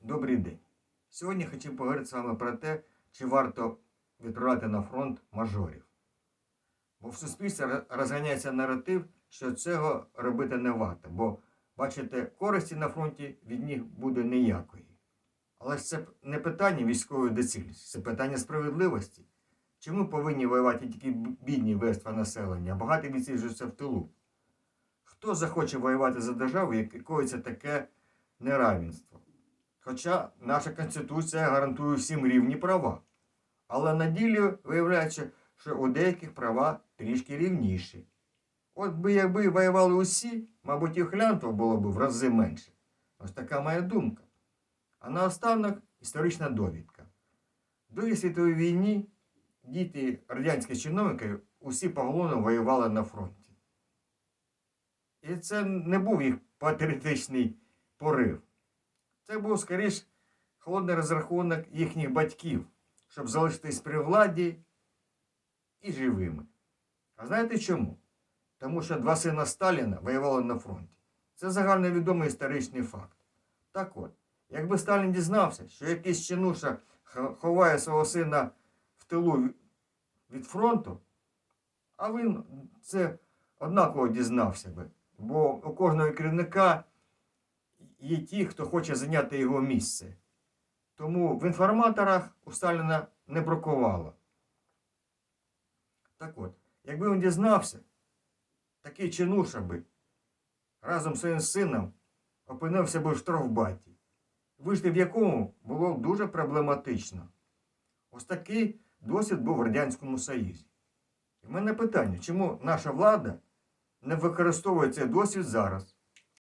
Добрий день. Сьогодні хочу поговорити з вами про те, чи варто відправляти на фронт мажорів. Бо в суспільстві розганяється наратив, що цього робити не варто, бо, бачите, користі на фронті від них буде ніякої. Але ж це не питання військової доцільності, це питання справедливості. Чому повинні воювати тільки бідні верства населення, а багаті відсиджуються в тилу? Хто захоче воювати за державу, якої це таке неравенство? Хоча наша Конституція гарантує всім рівні права. Але на ділі виявляється, що у деяких права трішки рівніші. От би якби воювали усі, мабуть, і хлянтов було б в рази менше. Ось така моя думка. А наостанок історична довідка. В Другій світовій війні діти радянських чиновників усі поголовно воювали на фронті. І це не був їх патріотичний порив. Це був скоріш холодний розрахунок їхніх батьків, щоб залишитись при владі і живими. А знаєте чому? Тому що два сина Сталіна воювали на фронті. Це загальновідомий історичний факт. Так от, якби Сталін дізнався, що якийсь чинуша ховає свого сина в тилу від фронту, а він це однаково дізнався би. Бо у кожного керівника є ті, хто хоче зайняти його місце. Тому в інформаторах у Сталіна не бракувало. Так от, якби він дізнався, такий чинуша би разом з своїм сином опинився би в штрафбаті, вийти в якому було дуже проблематично. Ось такий досвід був в Радянському Союзі. І в мене питання, чому наша влада не використовує цей досвід зараз?